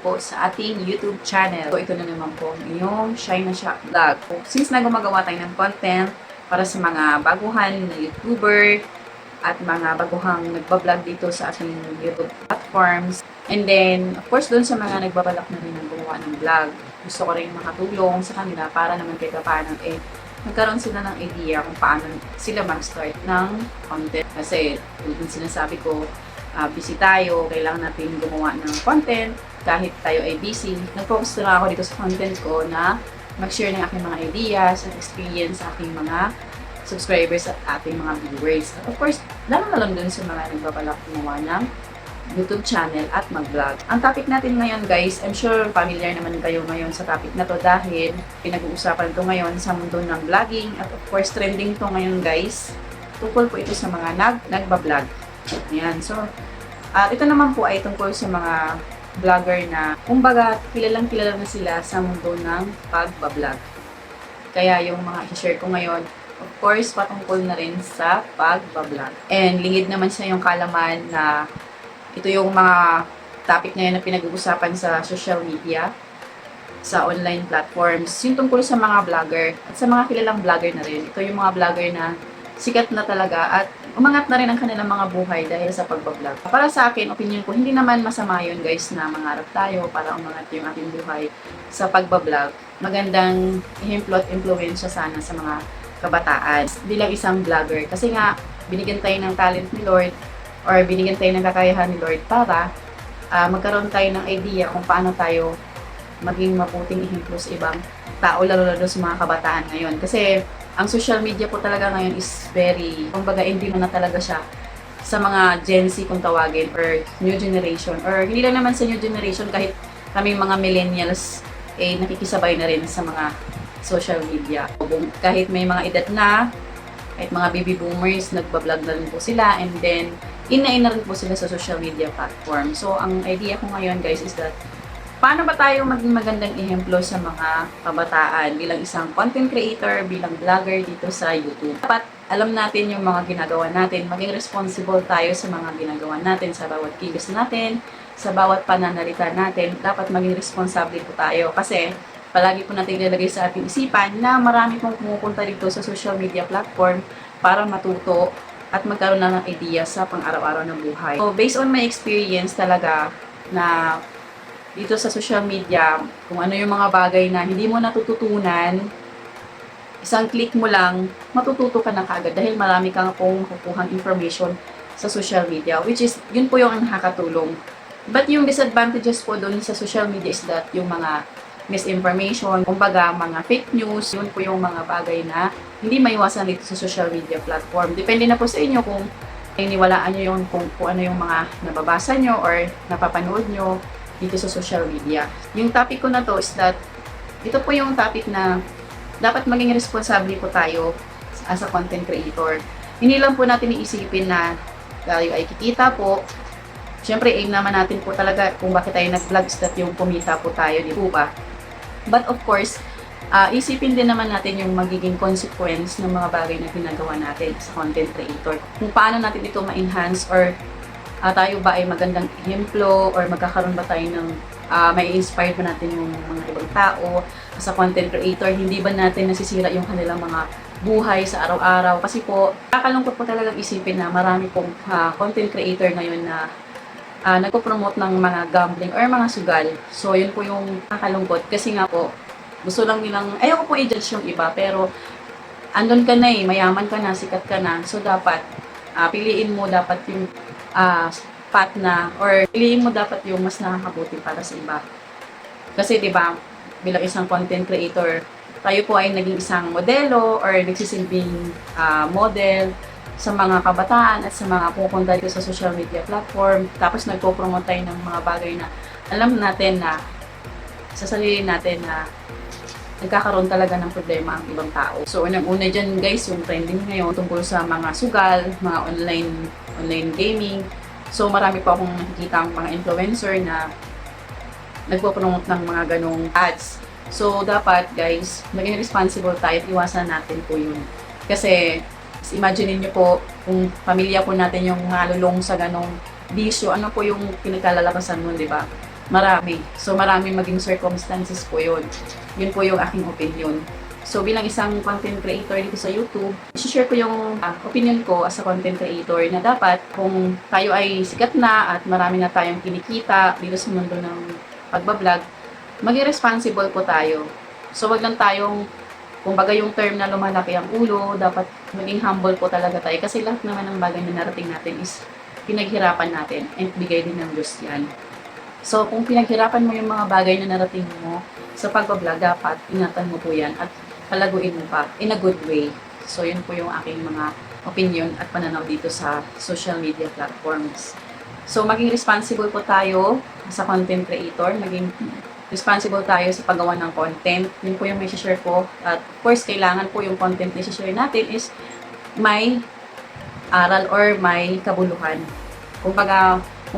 po sa ating YouTube channel. So, ito na naman po yung Shine na Shop Vlog. Since na tayo ng content para sa mga baguhan na YouTuber at mga baguhang nagbablog dito sa ating YouTube platforms. And then, of course, doon sa mga nagbabalak na rin ng gumawa ng vlog, gusto ko rin makatulong sa kanila para naman kahit paano eh, nagkaroon sila ng idea kung paano sila mag-start ng content. Kasi, yung sinasabi ko, ah, busy tayo, kailangan natin gumawa ng content, kahit tayo ay busy. Nag-focus na lang ako dito sa content ko na mag-share ng aking mga ideas and experience sa aking mga subscribers at ating mga viewers. At of course, lalo na lang dun sa mga nagbabalak gumawa ng YouTube channel at mag-vlog. Ang topic natin ngayon guys, I'm sure familiar naman kayo ngayon sa topic na to dahil pinag-uusapan to ngayon sa mundo ng vlogging at of course trending to ngayon guys. Tungkol po ito sa mga nag nagba-vlog. Ayan. So, at ito naman po ay tungkol sa mga vlogger na kumbaga kilalang kilala na sila sa mundo ng pagbablog. Kaya yung mga i-share ko ngayon, of course, patungkol na rin sa pagbablog. And lingid naman sa yung kalaman na ito yung mga topic ngayon na pinag-uusapan sa social media, sa online platforms, yung tungkol sa mga vlogger at sa mga kilalang vlogger na rin. Ito yung mga vlogger na sikat na talaga at umangat na rin ang kanilang mga buhay dahil sa pagbablog. Para sa akin, opinion ko, hindi naman masama yun guys na mangarap tayo para umangat yung ating buhay sa pagbablog. Magandang ehemplo at impluensya sana sa mga kabataan bilang isang vlogger. Kasi nga, binigyan tayo ng talent ni Lord or binigyan tayo ng kakayahan ni Lord para ah, magkaroon tayo ng idea kung paano tayo maging maputing ehemplo sa ibang tao, lalo-lalo sa mga kabataan ngayon. Kasi ang social media po talaga ngayon is very, kumbaga, hindi na talaga siya sa mga Gen Z kung tawagin or new generation or hindi lang naman sa new generation kahit kami mga millennials eh nakikisabay na rin sa mga social media. Kahit may mga edad na, kahit mga baby boomers, nagbablog na rin po sila and then inain na rin po sila sa social media platform. So, ang idea ko ngayon guys is that paano ba tayo maging magandang ehemplo sa mga kabataan bilang isang content creator, bilang vlogger dito sa YouTube. Dapat alam natin yung mga ginagawa natin, maging responsible tayo sa mga ginagawa natin, sa bawat kilos natin, sa bawat pananalita natin, dapat maging responsable po tayo kasi palagi po natin ilalagay sa ating isipan na marami pong pumupunta dito sa social media platform para matuto at magkaroon na ng idea sa pang-araw-araw ng buhay. So, based on my experience talaga na dito sa social media, kung ano yung mga bagay na hindi mo natututunan, isang click mo lang, matututo ka na kagad dahil marami kang pong makukuhang information sa social media, which is, yun po yung nakakatulong. But yung disadvantages po doon sa social media is that yung mga misinformation, kumbaga mga fake news, yun po yung mga bagay na hindi maiwasan dito sa social media platform. Depende na po sa inyo kung iniwalaan nyo yung kung, kung ano yung mga nababasa nyo or napapanood nyo dito sa social media. Yung topic ko na to is that ito po yung topic na dapat maging responsable po tayo as a content creator. Hindi lang po natin iisipin na tayo ay kikita po. Siyempre, aim naman natin po talaga kung bakit tayo nag-vlog is that yung kumita po tayo, di po ba? But of course, ah, isipin din naman natin yung magiging consequence ng mga bagay na ginagawa natin sa content creator. Kung paano natin ito ma-enhance or ah, tayo ba ay magandang ehemplo or magkakaroon ba tayo ng ah, may inspire ba natin yung mga ibang tao sa content creator, hindi ba natin nasisira yung kanilang mga buhay sa araw-araw. Kasi po, kakalungkot po talagang isipin na marami pong ah, content creator ngayon na ah, nagpo-promote ng mga gambling or mga sugal. So, yun po yung kakalungkot. Kasi nga po, gusto lang nilang, ayaw ko po i-judge yung iba, pero andun ka na eh, mayaman ka na, sikat ka na. So, dapat, ah, piliin mo dapat yung ah, path na, or piliin mo dapat yung mas nakakabuti para sa iba. Kasi, di ba, bilang isang content creator, tayo po ay naging isang modelo or nagsisilbing ah, model sa mga kabataan at sa mga pupunta dito sa social media platform. Tapos nagpo-promote tayo ng mga bagay na alam natin na sa sarili natin na nagkakaroon talaga ng problema ang ibang tao. So, unang-una dyan guys, yung trending ngayon tungkol sa mga sugal, mga online online gaming. So, marami pa akong nakikita ang mga influencer na nagpo-promote ng mga ganong ads. So, dapat guys, maging responsible tayo at iwasan natin po yun. Kasi, imagine niyo po, kung pamilya po natin yung malulong sa ganong bisyo, ano po yung pinagkalalabasan nun, di ba? Marami. So, marami maging circumstances po yun. Yun po yung aking opinion. So, bilang isang content creator dito sa YouTube, share ko yung ah, opinion ko as a content creator na dapat kung tayo ay sikat na at marami na tayong kinikita dito sa mundo ng pagbablog, maging responsible po tayo. So, wag lang tayong, kumbaga yung term na lumalaki ang ulo, dapat maging humble po talaga tayo. Kasi lahat naman ng bagay na narating natin is pinaghirapan natin and bigay din ng Diyos yan. So, kung pinaghirapan mo yung mga bagay na narating mo sa pagbablog, dapat ingatan mo po yan at palaguin mo pa in a good way. So, yun po yung aking mga opinion at pananaw dito sa social media platforms. So, maging responsible po tayo sa content creator, maging responsible tayo sa paggawa ng content. Yun po yung may share ko. At of course, kailangan po yung content na share natin is may aral or may kabuluhan. Kung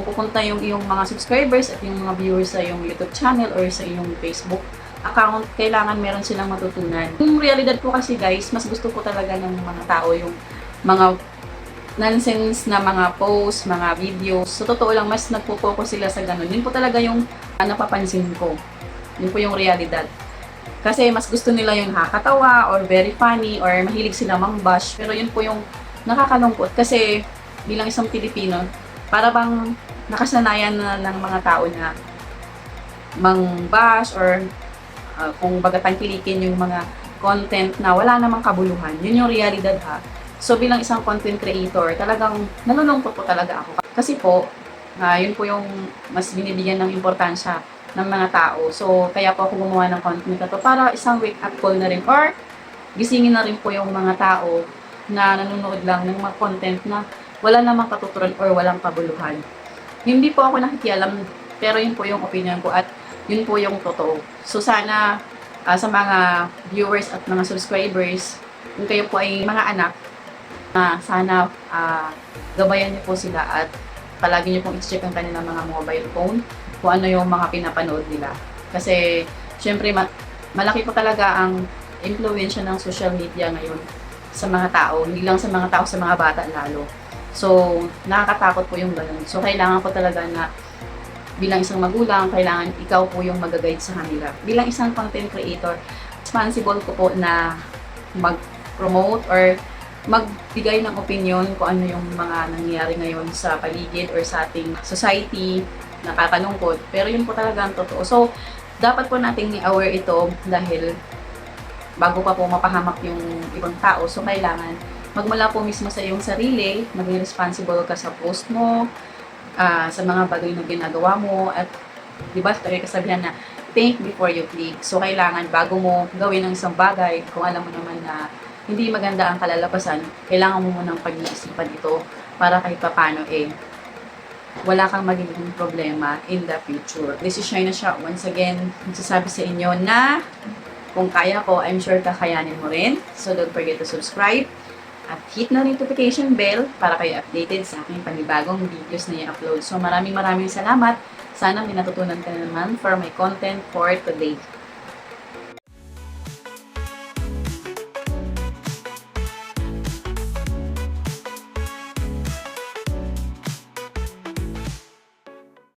pupunta yung iyong mga subscribers at yung mga viewers sa iyong YouTube channel or sa iyong Facebook account, kailangan meron silang matutunan. Yung realidad po kasi guys, mas gusto ko talaga ng mga tao yung mga nonsense na mga posts, mga videos. Sa totoo lang, mas nagpo-focus sila sa ganun. Yun po talaga yung ah, napapansin ko. Yun po yung realidad. Kasi mas gusto nila yung nakakatawa or very funny or mahilig sila mang-bash. Pero yun po yung nakakalungkot kasi bilang isang Pilipino, para bang nakasanayan na ng mga tao na mang-bash or ah, kung baga tangkilikin yung mga content na wala namang kabuluhan. Yun yung realidad ha. So bilang isang content creator, talagang nalulungkot po talaga ako. Kasi po, ah, yun po yung mas binibigyan ng importansya ng mga tao. So kaya po ako gumawa ng content na to para isang wake up call na rin or gisingin na rin po yung mga tao na nanonood lang ng mga content na wala namang katuturan or walang kabuluhan. Hindi po ako nakikialam, pero yun po yung opinion ko at yun po yung totoo. So sana ah, sa mga viewers at mga subscribers, kung kayo po ay mga anak, na sana ah, gabayan niyo po sila at palagi niyo pong i-check ang kanilang mga mobile phone kung ano yung mga pinapanood nila. Kasi, syempre, ma- malaki po talaga ang influensya ng social media ngayon sa mga tao, hindi lang sa mga tao, sa mga bata lalo. So, nakakatakot po yung ganun. So, kailangan po talaga na bilang isang magulang, kailangan ikaw po yung mag-guide sa kanila. Bilang isang content creator, responsible ko po na mag-promote or magbigay ng opinion kung ano yung mga nangyayari ngayon sa paligid or sa ating society, nakakalungkot. Pero yun po talaga ang totoo. So, dapat po nating i-aware ito dahil bago pa po mapahamak yung ibang tao, so kailangan magmula po mismo sa iyong sarili, maging responsible ka sa post mo, ah, sa mga bagay na ginagawa mo, at di ba, tayo kasabihan na think before you click. So, kailangan bago mo gawin ang isang bagay, kung alam mo naman na hindi maganda ang kalalabasan, kailangan mo munang pag-iisipan ito para kahit papano eh, wala kang magiging problema in the future. This is Shina Shah. Once again, nagsasabi sa inyo na kung kaya ko, I'm sure kakayanin mo rin. So, don't forget to subscribe at hit na notification bell para kayo updated sa aking panibagong videos na i-upload. So, maraming maraming salamat. Sana may natutunan ka na naman for my content for today.